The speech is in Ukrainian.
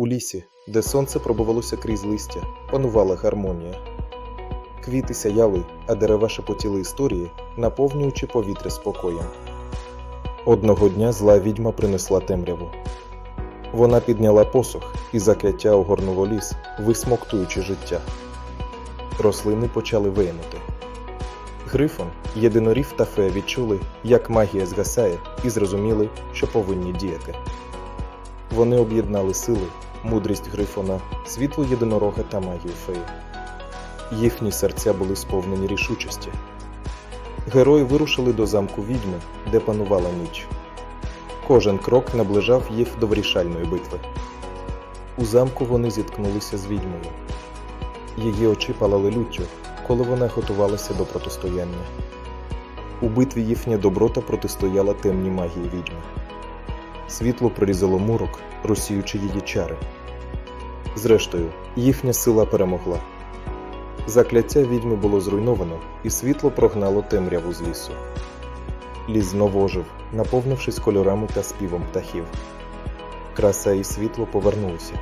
У лісі, де сонце пробувалося крізь листя, панувала гармонія. Квіти сяяли, а дерева шепотіли історії, наповнюючи повітря спокоєм. Одного дня зла відьма принесла темряву. Вона підняла посох і закляття огорнуло ліс, висмоктуючи життя. Рослини почали виянути. Грифон, єдинорів та фея відчули, як магія згасає, і зрозуміли, що повинні діяти. Вони об'єднали сили, мудрість Грифона, світло єдинорога та магію феї. Їхні серця були сповнені рішучості. Герої вирушили до замку відьми, де панувала ніч. Кожен крок наближав їх до вирішальної битви. У замку вони зіткнулися з відьмою. Її очі палали люттю, коли вона готувалася до протистояння. У битві їхня доброта протистояла темній магії відьми. Світло прорізало мурок, розсіючи її чари. Зрештою, їхня сила перемогла. Закляття відьми було зруйновано, і світло прогнало темряву з лісу. Ліс знову ожив, наповнившись кольорами та співом птахів. Краса і світло повернулися,